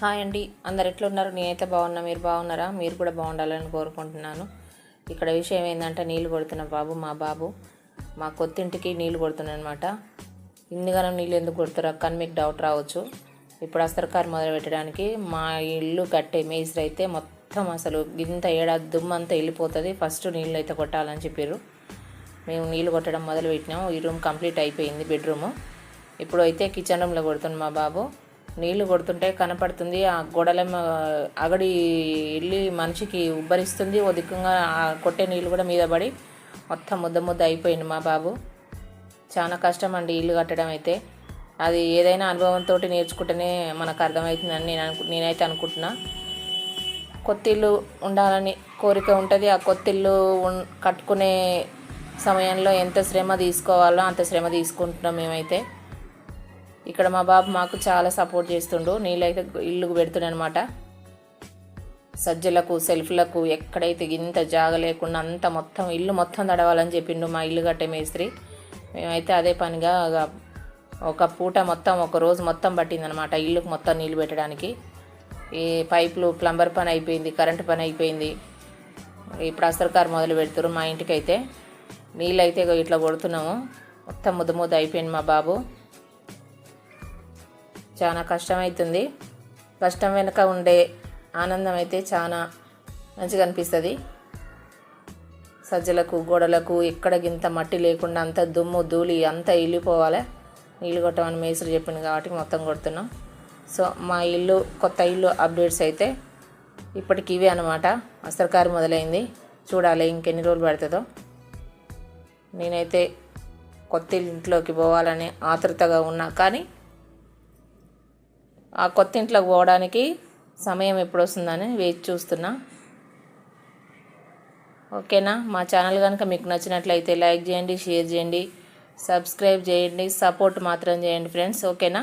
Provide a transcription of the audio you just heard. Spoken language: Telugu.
హాయ్ అండి. అందరు ఎట్లున్నారు? నేనైతే బాగున్నా. మీరు బాగున్నారా? మీరు కూడా బాగుండాలని కోరుకుంటున్నాను. ఇక్కడ విషయం ఏంటంటే నీళ్ళు కొడుతున్న బాబు మా బాబు. మా కొత్తింటికి నీళ్ళు కొడుతున్నానమాట అనమాట నీళ్ళు ఎందుకు కొడుతారు అక్క అని మీకు డౌట్ రావచ్చు. ఇప్పుడు అస్తరకారు మొదలు పెట్టడానికి మా ఇల్లు కట్టే మేస్త్రి అయితే మొత్తం అసలు ఇంత ఏడాది దుమ్ము అంతా వెళ్ళిపోతుంది. ఫస్ట్ నీళ్ళు అయితే కొట్టాలని చెప్పారు మేము నీళ్ళు కొట్టడం మొదలు పెట్టినాము ఈ రూమ్ కంప్లీట్ అయిపోయింది బెడ్రూము. ఇప్పుడు అయితే కిచెన్ రూమ్లో కొడుతున్నాం మా బాబు. నీళ్ళు కొడుతుంటే కనపడుతుంది. ఆ గోడలేమో అగడి వెళ్ళి మనిషికి ఉబ్బరిస్తుంది. ఓ ఆ కొట్టే నీళ్ళు కూడా మీద పడి మొత్తం ముద్ద ముద్ద అయిపోయింది మా బాబు. చాలా కష్టం అండి ఇల్లు కట్టడం అయితే. అది ఏదైనా అనుభవంతో నేర్చుకుంటేనే మనకు అర్థమవుతుందని నేను అనుకు నేనైతే అనుకుంటున్నా. కొత్త ఇల్లు ఉండాలని కోరిక ఉంటుంది. ఆ కొత్త ఇల్లు కట్టుకునే సమయంలో ఎంత శ్రమ తీసుకోవాలో అంత శ్రమ తీసుకుంటున్నాం మేమైతే. ఇక్కడ మా బాబు మాకు చాలా సపోర్ట్ చేస్తుండు. నీళ్ళైతే ఇల్లుకు పెడుతుండనమాట. సజ్జలకు సెల్ఫ్లకు ఎక్కడైతే ఇంత జాగ లేకుండా అంత మొత్తం ఇల్లు మొత్తం తడవాలని చెప్పిండు మా ఇల్లు కట్టే మేస్త్రి. మేమైతే అదే పనిగా ఒక పూట మొత్తం ఒక రోజు మొత్తం పట్టిందనమాట ఇల్లుకు మొత్తం నీళ్ళు పెట్టడానికి. ఈ పైపులు ప్లంబర్ పని అయిపోయింది కరెంటు పని అయిపోయింది. ఇప్పుడు అసలుకారు మొదలు పెడుతున్నారు మా ఇంటికైతే. నీళ్ళు అయితే ఇట్లా కొడుతున్నాము. మొత్తం ముద్ద ముద్ద అయిపోయింది మా బాబు. చాలా కష్టమవుతుంది కష్టం వెనుక ఉండే ఆనందం అయితే చాలా మంచిగా అనిపిస్తుంది. సజ్జలకు గోడలకు ఎక్కడ గింత మట్టి లేకుండా అంత దుమ్ము ధూళి అంతా వెళ్ళిపోవాలి నీళ్ళు కొట్టమని మేసులు చెప్పింది కాబట్టి మొత్తం కొడుతున్నాం. సో మా ఇల్లు కొత్త ఇల్లు అప్డేట్స్ అయితే ఇప్పటికి ఇవే అనమాట అసరకారు మొదలైంది. చూడాలి ఇంకెన్ని రోజులు పడుతుందో. నేనైతే కొత్త ఇంట్లోకి పోవాలని ఆతృతగా ఉన్నా కానీ ఆ కొత్త ఇంట్లోకి పోవడానికి సమయం ఎప్పుడు వస్తుందని వేచి చూస్తున్నా. ఓకేనా? మా ఛానల్ కనుక మీకు నచ్చినట్లయితే లైక్ చేయండి షేర్ చేయండి సబ్స్క్రైబ్ చేయండి సపోర్ట్ మాత్రం చేయండి ఫ్రెండ్స్. ఓకేనా?